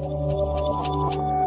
うん。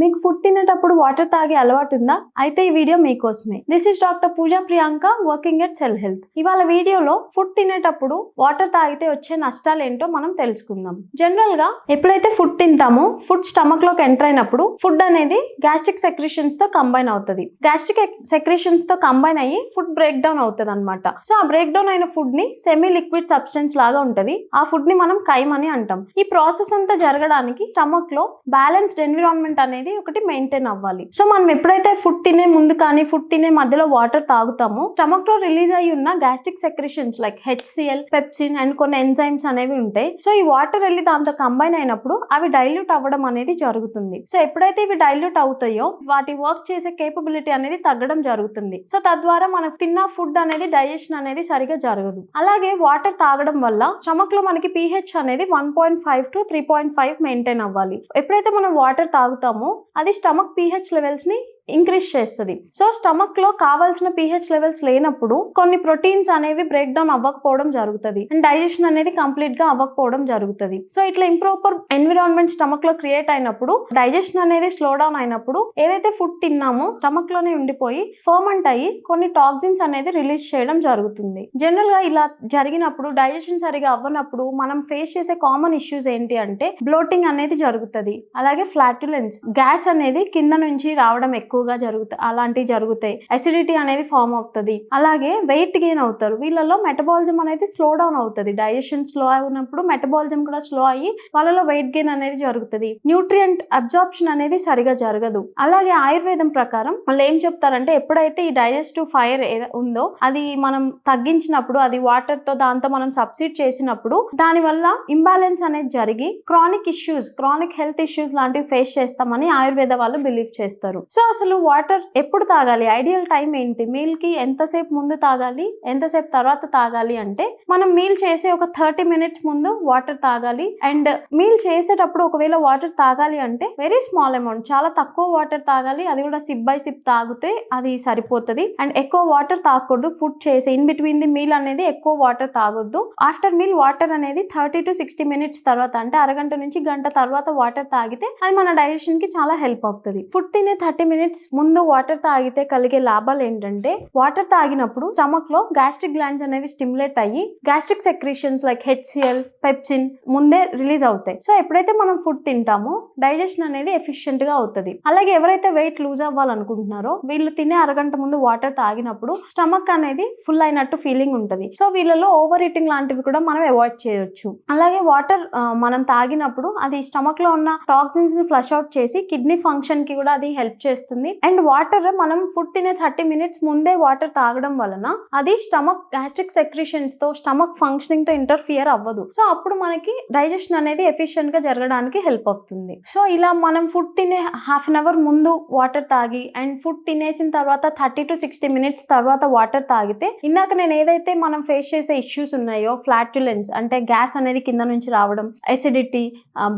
మీకు ఫుడ్ తినేటప్పుడు వాటర్ తాగే అలవాటు ఉందా? అయితే ఈ వీడియో మీకోసమే. This is doctor Pooja Priyanka working at cell health ఇవాళ వీడియోలో ఫుడ్ తినేటప్పుడు వాటర్ తాగితే వచ్చే నష్టాలు ఏంటో మనం తెలుసుకుందాం. జనరల్గా ఎప్పుడైతే ఫుడ్ తింటామో ఫుడ్ స్టమక్లోకి ఎంటర్ అయినప్పుడు ఫుడ్ అనేది గ్యాస్ట్రిక్ సెక్రిషన్స్తో కంబైన్ అవుతుంది. గ్యాస్ట్రిక్ సెక్రిషన్స్తో కంబైన్ అయ్యి ఫుడ్ బ్రేక్ డౌన్ అవుతుంది అనమాట సో ఆ బ్రేక్ డౌన్ అయిన ఫుడ్ని సెమీ లిక్విడ్ సబ్స్టెన్స్ లాగా ఉంటది. ఆ ఫుడ్ని మనం కైమ్ అని అంటాం. ఈ ప్రాసెస్ అంతా జరగడానికి స్టమక్లో బ్యాలెన్స్డ్ ఎన్విరాన్మెంట్ అనేది ఒకటి మెయింటైన్ అవ్వాలి. సో మనం ఎప్పుడైతే ఫుడ్ తినే ముందు కానీ ఫుడ్ తినే మధ్యలో వాటర్ తాగుతామో స్టమక్లో రిలీజ్ అయి ఉన్న gastric secretions like HCl pepsin and కొన్ని ఎంజైమ్స్ అనేవి ఉంటాయి. సో ఈ వాటర్ వెళ్ళి దాంతో కంబైన్ అయినప్పుడు అవి డైల్యూట్ అవ్వడం అనేది జరుగుతుంది. సో ఎప్పుడైతే ఇవి డైల్యూట్ అవుతాయో వాటి వర్క్ చేసే కేపబిలిటీ అనేది తగ్గడం జరుగుతుంది. సో తద్వారా మనం తిన్న ఫుడ్ అనేది డైజెషన్ అనేది సరిగా జరగదు. అలాగే వాటర్ తాగడం వల్ల స్టమక్లో మనకి పిహెచ్ అనేది one point five to three point five maintain అవ్వాలి. ఎప్పుడైతే మనం వాటర్ తాగుతామో అది స్టమక్ పిహెచ్ లెవెల్స్ని ఇంక్రీజ్ చేస్తుంది. సో స్టమక్లో కావాల్సిన పిహెచ్ లెవెల్స్ లేనప్పుడు కొన్ని ప్రోటీన్స్ అనేవి బ్రేక్ డౌన్ అవ్వకపోవడం జరుగుతుంది. అండ్ డైజెషన్ అనేది కంప్లీట్గా అవ్వకపోవడం జరుగుతుంది. సో ఇట్లా ఇంప్రాపర్ ఎన్విరాన్మెంట్ స్టమక్లో క్రియేట్ అయినప్పుడు డైజెషన్ అనేది స్లో డౌన్ అయినప్పుడు ఏదైతే ఫుడ్ తిన్నామో స్టమక్లోనే ఉండిపోయి ఫర్మెంట్ అయ్యి కొన్ని టాక్సిన్స్ అనేది రిలీజ్ చేయడం జరుగుతుంది. జనరల్గా ఇలా జరిగినప్పుడు డైజెషన్ సరిగా అవ్వనప్పుడు మనం ఫేస్ చేసే కామన్ ఇష్యూస్ ఏంటి అంటే బ్లోటింగ్ అనేది జరుగుతుంది. అలాగే ఫ్లాటులెన్స్ గ్యాస్ అనేది కింద నుంచి రావడం ఎక్కువ. ఎక్కువగా జరుగుతాయి అలాంటివి జరుగుతాయి. అసిడిటీ అనేది ఫామ్ అవుతుంది. అలాగే వెయిట్ గెయిన్ అవుతారు. వీళ్ళలో మెటబాలిజం అనేది స్లో డౌన్ అవుతుంది. డైజెషన్ స్లో అయినప్పుడు మెటబాలిజం కూడా స్లో అయ్యి వాళ్ళలో వెయిట్ గెయిన్ అనేది జరుగుతుంది. న్యూట్రియంట్ అబ్జార్ప్షన్ అనేది సరిగా జరగదు. అలాగే ఆయుర్వేదం ప్రకారం వాళ్ళు ఏం చెప్తారంటే ఎప్పుడైతే ఈ డైజెస్టివ్ ఫైర్ ఉందో అది మనం తగ్గించినప్పుడు అది వాటర్తో దాంతో మనం సబ్సిడ్ చేసినప్పుడు దాని వల్ల ఇంబ్యాలెన్స్ అనేది జరిగి chronic issues chronic health issues లాంటివి ఫేస్ చేస్తామని ఆయుర్వేద వాళ్ళు బిలీవ్ చేస్తారు. సో అసలు వాటర్ ఎప్పుడు తాగాలి? ఐడియల్ టైం ఏంటి? మీల్కి ఎంతసేపు ముందు తాగాలి? ఎంతసేపు తర్వాత తాగాలి అంటే మనం మీల్ చేసే ఒక థర్టీ మినిట్స్ ముందు వాటర్ తాగాలి. అండ్ మీల్ చేసేటప్పుడు ఒకవేళ వాటర్ తాగాలి అంటే వెరీ స్మాల్ అమౌంట్ చాలా తక్కువ వాటర్ తాగాలి. అది కూడా సిప్ బై సిప్ తాగితే అది సరిపోతుంది. అండ్ ఎక్కువ వాటర్ తాగకూడదు. ఫుడ్ చేసే ఇన్ బిట్వీన్ ది మీల్ అనేది ఎక్కువ వాటర్ తాగొద్దు. ఆఫ్టర్ మీల్ వాటర్ అనేది థర్టీ టు సిక్స్టీ మినిట్స్ తర్వాత అంటే అరగంట నుంచి గంట తర్వాత వాటర్ తాగితే అది మన డైజెషన్కి చాలా హెల్ప్ అవుతుంది. ఫుడ్ తినే థర్టీ మినిట్స్ ముందు వాటర్ తాగితే కలిగే లాభాలు ఏంటంటే వాటర్ తాగినప్పుడు స్టమక్లో గ్యాస్ట్రిక్ గ్లాండ్స్ అనేవి స్టిమ్యులేట్ అయ్యి gastric secretions like HCl pepsin ముందే రిలీజ్ అవుతాయి. సో ఎప్పుడైతే మనం ఫుడ్ తింటామో డైజెషన్ అనేది ఎఫిషియెంట్గా అవుతుంది. అలాగే ఎవరైతే వెయిట్ లూజ్ అవ్వాలనుకుంటున్నారో వీళ్ళు తినే అరగంట ముందు వాటర్ తాగినప్పుడు స్టమక్ అనేది ఫుల్ అయినట్టు ఫీలింగ్ ఉంటుంది. సో వీళ్ళలో ఓవర్ ఈటింగ్ లాంటివి కూడా మనం అవాయిడ్ చేయొచ్చు. అలాగే వాటర్ మనం తాగినప్పుడు అది స్టమక్లో ఉన్న టాక్సిన్స్ని ఫ్లష్ అవుట్ చేసి కిడ్నీ ఫంక్షన్కి కూడా అది హెల్ప్ చేస్తుంది. అండ్ వాటర్ మనం ఫుడ్ తినే థర్టీ మినిట్స్ ముందే వాటర్ తాగడం వలన అది స్టమక్ గ్యాస్ట్రిక్ సెక్రిషన్స్తో స్టమక్ ఫంక్షనింగ్తో ఇంటర్ఫియర్ అవ్వదు. సో అప్పుడు మనకి డైజెషన్ అనేది ఎఫిషియెంట్గా జరగడానికి హెల్ప్ అవుతుంది. సో ఇలా మనం ఫుడ్ తినే హాఫ్ అన్ అవర్ ముందు వాటర్ తాగి అండ్ ఫుడ్ తినేసిన తర్వాత థర్టీ టు సిక్స్టీ మినిట్స్ తర్వాత వాటర్ తాగితే ఇందాక నేను ఏదైతే మనం ఫేస్ చేసే ఇష్యూస్ ఉన్నాయో ఫ్లాట్యులెన్స్ అంటే గ్యాస్ అనేది కింద నుంచి రావడం ఎసిడిటీ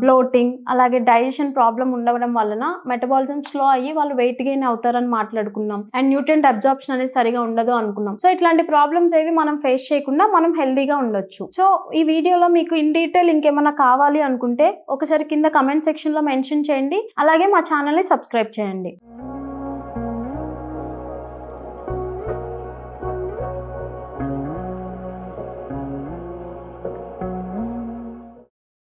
బ్లోటింగ్ uh, అలాగే డైజెషన్ ప్రాబ్లం ఉండడం వలన మెటబాలిజం స్లో అయ్యి వాళ్ళు వెయిట్ గెయిన్ అవుతారని మాట్లాడుకున్నాం. అండ్ న్యూట్రెంట్ అబ్జార్ప్షన్ అనేది సరిగా ఉండదు అనుకున్నాం. సో ఇట్లాంటి ప్రాబ్లమ్స్ ఏవి మనం ఫేస్ చేయకుండా మనం హెల్దీగా ఉండొచ్చు. సో ఈ వీడియోలో మీకు ఇన్ డీటెయిల్ ఇంకేమైనా కావాలి అనుకుంటే ఒకసారి కింద కమెంట్ సెక్షన్లో మెన్షన్ చేయండి. అలాగే మా ఛానల్ని సబ్స్క్రైబ్ చేయండి.